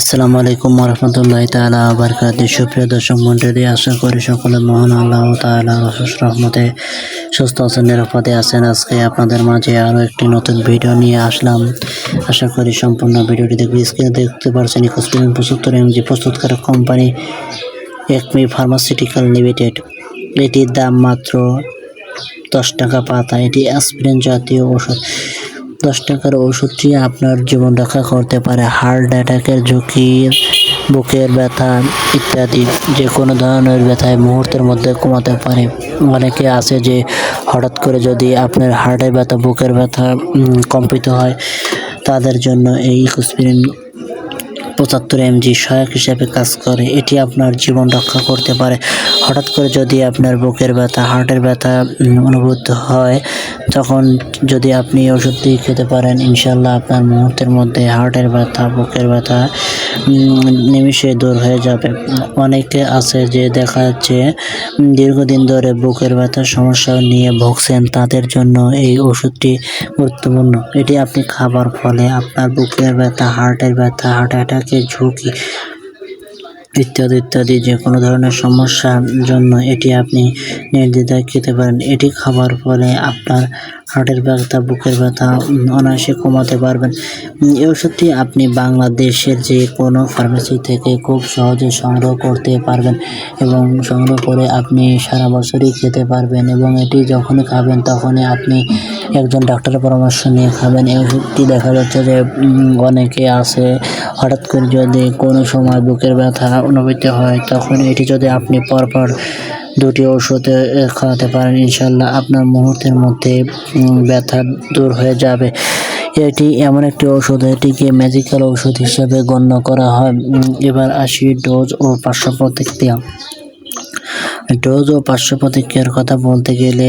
আসসালামু আলাইকুম রহমতুল্লাহ তালা বারকাত সুপ্রিয় দর্শক মন্ডলী আশা করি সকলে মহান আল্লাহ তালা রহমতে সুস্থ আছেন, নিরাপদে আছেন। আজকে আপনাদের মাঝে আরও একটি নতুন ভিডিও নিয়ে আসলাম। আশা করি সম্পূর্ণ ভিডিওটি দেখবে। স্ক্রিনে দেখতে পারছেন ইকোসপিরিন পঁচাত্তর এমজি প্রস্তুতকারক কোম্পানি একমি ফার্মাসিউটিক্যাল লিমিটেড। এটির দাম মাত্র দশ টাকা পাতা। এটি অ্যাসপিরিন জাতীয় ওষুধ দশ টাকার ওষুধটি আপনার জীবন রক্ষা করতে পারে। হার্ট অ্যাটাকের ঝুঁকি, বুকের ব্যথা ইত্যাদি যে কোনো ধরনের ব্যথায় মুহূর্তের মধ্যে কমাতে পারে। অনেকে আছে যে হঠাৎ করে যদি আপনার হার্টের ব্যথা, বুকের ব্যথা কম্পিত হয়, তাদের জন্য এই ইকোসপিরিন পঁচাত্তর এমজি সহায়ক হিসেবে কাজ করে, এটি আপনার জীবন রক্ষা করতে পারে। হঠাৎ করে যদি আপনার বুকের ব্যথা, হার্টের ব্যথা অনুভূত হয়, তখন যদি আপনি ওষুধ ওষুধটি খেতে পারেন ইনশাল্লাহ আপনার মুহূর্তের মধ্যে হার্টের ব্যথা, বুকের ব্যথা নিমিষে দূর হয়ে যাবে। অনেকে আছে যে দেখা যাচ্ছে দীর্ঘদিন ধরে বুকের ব্যথার সমস্যা নিয়ে ভুগছেন, তাদের জন্য এই ওষুধটি গুরুত্বপূর্ণ। এটি আপনি খাবার ফলে আপনার বুকের ব্যথা, হার্টের ব্যথা, হার্ট অ্যাটাকের ঝুঁকি ইত্যাদি ইত্যাদি, যে কোনো ধরনের সমস্যার জন্য এটি আপনি নির্দ্বিধায় খেতে পারেন। এটি খাবার ফলে আপনার হার্টের ব্যথা, বুকের ব্যথা অনায়াসে কমাতে পারবেন। এই ওষুধটি আপনি বাংলাদেশের যে কোনো ফার্মেসি থেকে খুব সহজে সংগ্রহ করতে পারবেন এবং সংগ্রহ করে আপনি সারা বছরই খেতে পারবেন এবং এটি যখনই খাবেন তখনই আপনি একজন ডাক্তারের পরামর্শ নিয়ে খাবেন। এই ওষুধটি দেখা যাচ্ছে যে অনেকে আছে, হঠাৎ করে যদি কোনো সময় বুকের ব্যথা অনুভূত হয়, তখন এটি যদি আপনি পরপর দুটি ওষুধ খাওয়াতে পারেন ইনশাল্লাহ আপনার মুহূর্তের মধ্যে ব্যথা দূর হয়ে যাবে। এটি এমন একটি ওষুধ, এটিকে ম্যাজিক্যাল ওষুধ হিসেবে গণ্য করা হয়। এবার আসি ডোজ ও পার্শ্ব প্রতিক্রিয়া। ডোজ ও পার্শ্ব প্রতিক্রিয়ার কথা বলতে গেলে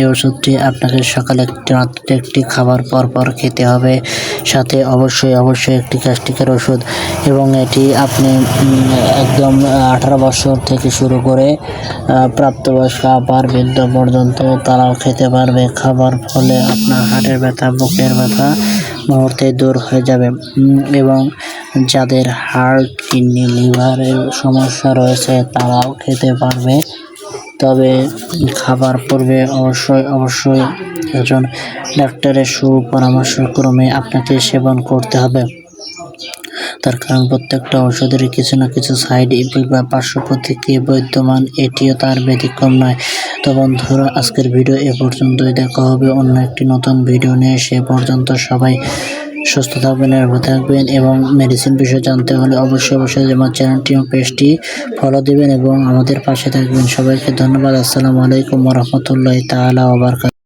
এই ওষুধটি আপনাকে সকালে একটি রাত্রে একটি খাবার পর পর খেতে হবে। সাথে অবশ্যই অবশ্যই একটি গ্যাস্ট্রিকের ওষুধ এবং এটি আপনি একদম আঠারো বছর থেকে শুরু করে প্রাপ্তবয়স্ক আবার বৃদ্ধ পর্যন্ত তারাও খেতে পারবে। খাবার ফলে আপনার হাটের ব্যথা, বুকের ব্যথা মুহূর্তে দূর হয়ে যাবে। এবং যাদের হার্ট কিডনি, লিভারের সমস্যা রয়েছে, তারাও খেতে পারবে। তবে খাবার পূর্বে অবশ্যই অবশ্যই একজন ডাক্তারের সুপরামর্শক্রমে আপনাকে সেবন করতে হবে। তার কারণ, প্রত্যেকটা ওষুধের কিছু না কিছু সাইড ইফেক্ট বা পার্শ্ব প্রতিক্রিয়া বিদ্যমান, এটিও তার ব্যতিক্রম নয়। তো বন্ধুরা, আজকের ভিডিও এ পর্যন্তই। দেখা হবে অন্য একটি নতুন ভিডিও নিয়ে। সে পর্যন্ত সবাই সুস্থ থাকবেন, নিরাপদ থাকবেন এবং মেডিসিন বিষয়ে জানতে হলে অবশ্যই অবশ্যই আমার চ্যানেলটি এবং পেজটি ফলো দিবেন এবং আমাদের পাশে থাকবেন। সবাইকে ধন্যবাদ। আসসালামু আলাইকুম রহমতুল্লাহ তাআলা ওয়া বারাকাতুহু।